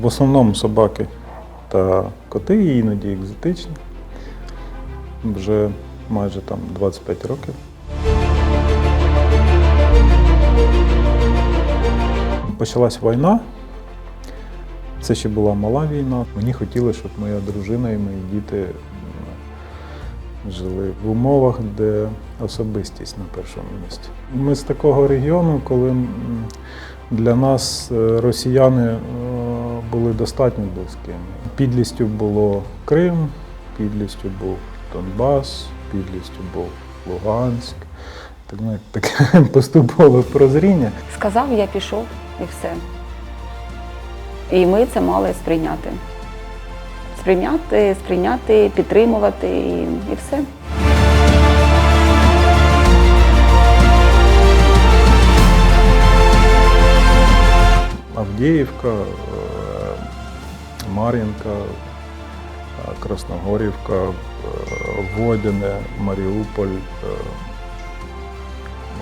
В основному собаки та коти, іноді екзотичні. Вже майже там 25 років. Почалась війна. Це ще була мала війна. Мені хотілося, щоб моя дружина і мої діти жили в умовах, де особистість на першому місці. Ми з такого регіону, коли для нас е, росіяни е, були достатньо близькими. Підлістю було Крим, підлістю був Донбас, підлістю був Луганськ. Так, ну, таке поступове прозріння. Сказав, я пішов і все. І ми це мали сприйняти. Сприйняти, сприйняти, підтримувати і, і все. Авдіївка, е, Мар'їнка, е, Красногорівка, е, Водяне, Маріуполь,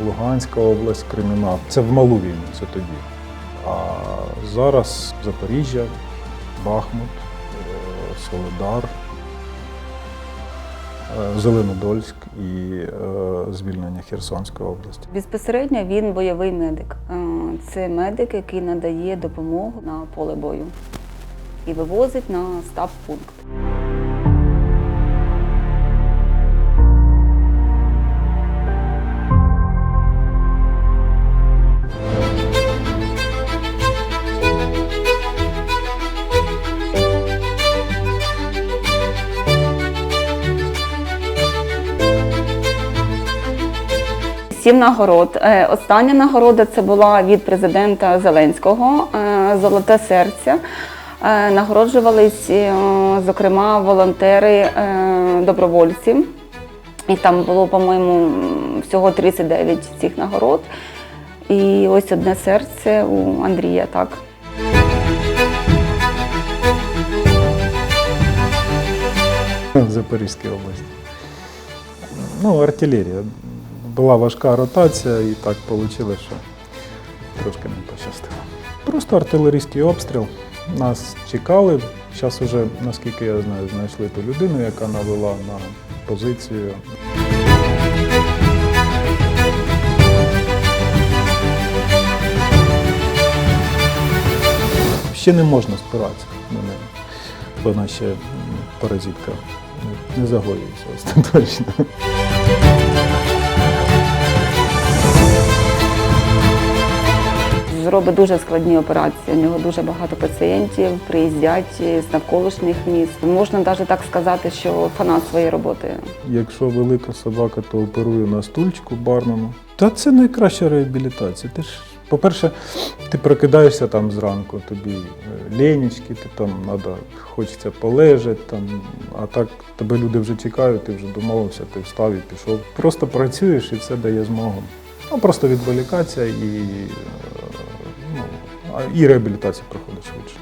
Луганська область, Кримінал. Це в малу війну, це тоді. А зараз Запоріжжя, Бахмут, Солидар, е, Зеленодольськ і е, звільнення Херсонської області. Безпосередньо він бойовий медик. Е, Це медик, який надає допомогу на поле бою і вивозить на стаб-пункт. Сім нагород. Е, Остання нагорода це була від президента Зеленського е, Золоте серце. Е, Нагороджувались, зокрема, волонтери добровольці. І там було, по-моєму, всього 39 цих нагород. І ось одне серце у Андрія, так. в Запорізькій області. Ну, артилерія. Була важка ротація і так вийшло, що трошки не пощастило. Просто артилерійський обстріл. Нас чекали. Зараз вже, наскільки я знаю, знайшли ту людину, яка навела на позицію. Ще не можна спиратися на неї. Вона ще паразитка не загоюється остаточно. Зробить дуже складні операції. У нього дуже багато пацієнтів приїздять з навколишніх міст. Можна навіть так сказати, що фанат своєї роботи. Якщо велика собака, то оперую на стульчику барному. Та це найкраща реабілітація. Ти ж, по-перше, ти прокидаєшся там зранку, тобі е, ленічки, ти там надо, хочеться полежати, там, а так тебе люди вже чекають, ти вже домовився, ти встав і пішов. Просто працюєш і це дає змогу. Ну, просто відволікатися і, е, і реабілітація проходить швидше.